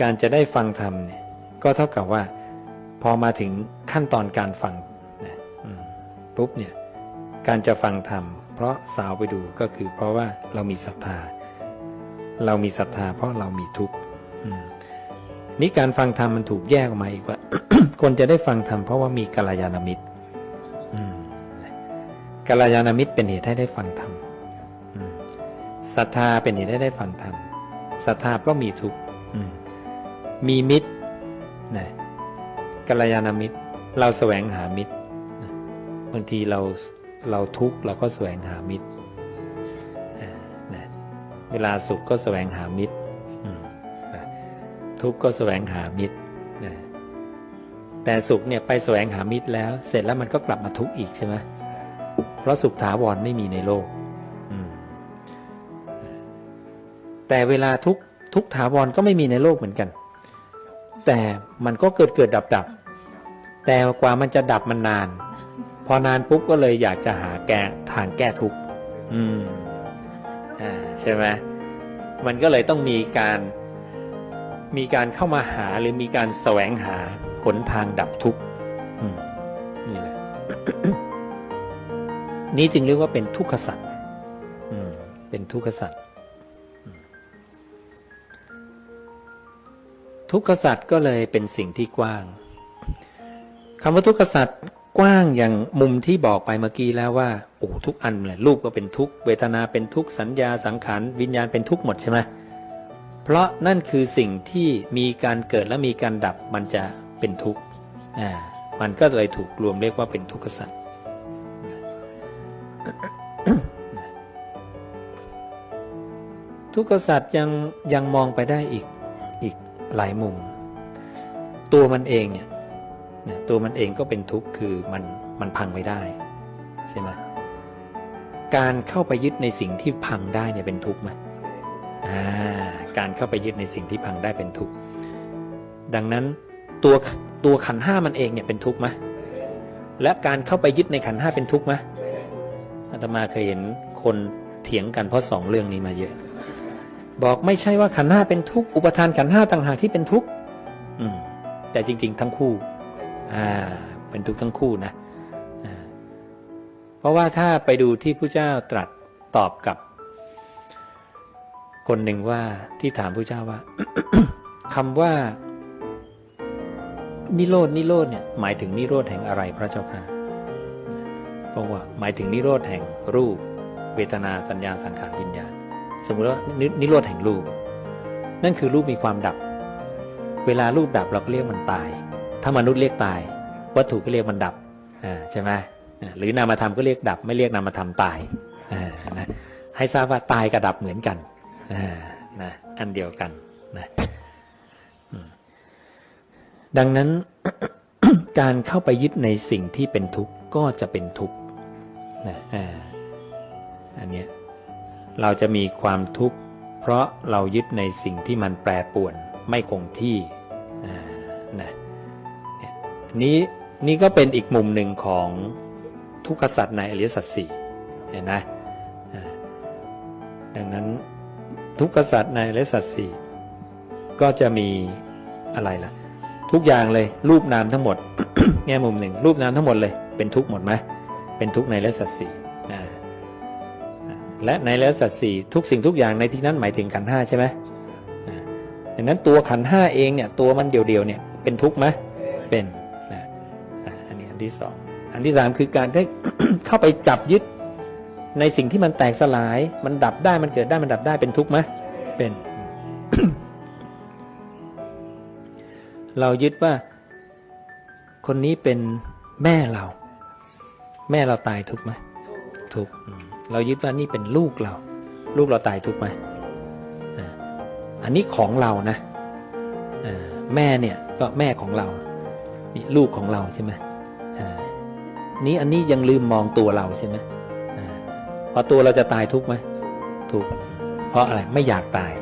การจะได้ฟังธรรมเนี่ยก็เท่ากับว่า พอมาถึงขั้นตอนการฟังนะปุ๊บเนี่ยการจะฟังธรรม เพราะสาวไปดูก็คือเพราะว่าเรามีศรัทธา เรามีศรัทธา เพราะเรามีทุกข์นี่การฟังธรรมมันถูกแยกออกมาอีกว่า คนจะได้ฟังธรรมเพราะว่ามีกัลยาณมิตรกัลยาณมิตรเป็นเหตุให้ได้ฟังธรรมศรัทธาเป็นเหตุให้ได้ฟังธรรมศรัทธาเพราะมีทุกข์ มีมิตรนะกัลยาณมิตร เราแสวงหามิตรบางทีเราเราทุกข์เราก็แสวงหามิตรนะเวลาสุขก็แสวงหามิตรนะทุกข์ก็แสวงหามิตรนะแต่สุขเนี่ยไปแสวงหามิตรแล้ว เสร็จแล้วมันก็กลับมาทุกข์อีกใช่ไหมเพราะสุขถาวรไม่มีในโลกแต่เวลาทุกข์ทุกถาวรก็ไม่มีในโลกเหมือนกัน แต่มันก็เกิดเกิดดับดับแต่กว่ามันจะดับมันนาน พอนานปุ๊บก็เลยอยากจะหาแก้ทางแก้ทุกข์อืมอ่าใช่ไหมมันก็เลยต้องมีการมีการเข้ามาหาหรือมีการแสวงหาหนทางดับทุกข์นี่แหละนี่จึงเรียกว่าเป็นทุกขสัตว์อืมเป็นทุกขสัตว์ ทุกขสัตว์ก็เลยเป็นสิ่งที่กว้างคำว่าทุกขสัตว์กว้างอย่างมุมที่บอกไปเมื่อกี้แล้วว่าโอ้ทุกอันเลยรูปก็เป็นทุกเวทนาเป็นทุกสัญญาสังขารวิญญาณเป็นทุกหมดใช่ไหมเพราะนั่นคือสิ่งที่มีการเกิดและมีการดับมันจะเป็นทุกข์อ่ามันก็เลยถูกรวมเรียกว่าเป็นทุกขสัตว์ทุกขสัตว์ยังยังมองไปได้อีก หลายมุม ตัวมันเองเนี่ยตัวมันเองก็เป็นทุกข์คือมันมันพังไม่ได้ใช่ไหมการเข้าไปยึดในสิ่งที่พังได้เนี่ยเป็นทุกข์ไหมอ่าการเข้าไปยึดในสิ่งที่พังได้เป็นทุกข์ดังนั้นตัวตัวขันห้ามันเองเนี่ยเป็นทุกข์ไหมและการเข้าไปยึดในขันห้าเป็นทุกข์ไหมอาตมาเคยเห็นคนเถียงกันเพราะสองเรื่องนี้มาเยอะ บอกไม่ใช่ว่าขันห้าเป็นทุกข์อุปทานขันห้าต่างหากที่เป็นทุกข์แต่จริง ๆ ทั้งคู่ อ่า เป็นทุกข์ทั้งคู่นะเพราะว่าถ้าไปดูที่พระเจ้าตรัสตอบกับ คนหนึ่งว่าที่ถามพระเจ้าว่าคำว่า นิโรดนิโรธเนี่ย หมายถึงนิโรธแห่งอะไรพระเจ้าค่ะเพระว่าหมายถึงนิโรธแห่งรูป เวทนาสัญญาสังขารวิญญาณ สมมติว่านินิโรธแห่งรูป นั่นคือรูปมีความดับ เวลารูปดับเราก็เรียกมันตาย ถ้ามนุษย์เรียกตาย วัตถุก็เรียกมันดับใช่ไหมหรือนามธรรมก็เรียกดับ ไม่เรียกนามธรรมตายนะให้ทราบว่าตายกับดับเหมือนกันนะอันเดียวกันนะดังนั้นการเข้าไปยึดในสิ่งที่เป็นทุกข์ก็จะเป็นทุกข์นะอ่า เราจะมีความทุกข์ เพราะเรายึดในสิ่งที่มันแปรปวนไม่คงที่นะนี่นี่ก็เป็นอีกมุมหนึ่งของทุกขสัตว์ในอริยสัจสี่เห็นไหมดังนั้นทุกขสัตว์ในอริยสัจสี่ก็จะมีอะไรล่ะ ทุกอย่างเลยรูปนามทั้งหมด แง่มุมหนึ่งรูปนามทั้งหมดเลย เป็นทุกข์หมดไหมเป็นทุกข์ในอริยสัจสี่ และในแล้วสัตว์สี่ทุกสิ่งทุกอย่างในที่นั้นหมายถึงขันห้าใช่ไหมดังนั้นตัวขันห้าเองเนี่ยตัวมันเดียวๆเนี่ยเป็นทุกข์ไหมเป็นนะอันนี้อันที่สองอันที่สามคือการที่เข้าไปจับยึดในสิ่งที่มันแตกสลาย มันดับได้มันเกิดได้มันดับได้เป็นทุกข์ไหมเป็น เรายึดว่า คนนี้เป็นแม่เรา แม่เราตายทุกข์ไหมทุกข์ เรายึดว่านี่เป็นลูกเรา ลูกเราตายทุกไหมอันนี้ของเรานะแม่เนี่ยก็แม่ของเรานี่ลูกของเราใช่ไหมนี้อันนี้ยังลืมมองตัวเราใช่ไหมพอตัวเราจะตายทุกไหมทุกเพราะอะไรไม่อยากตาย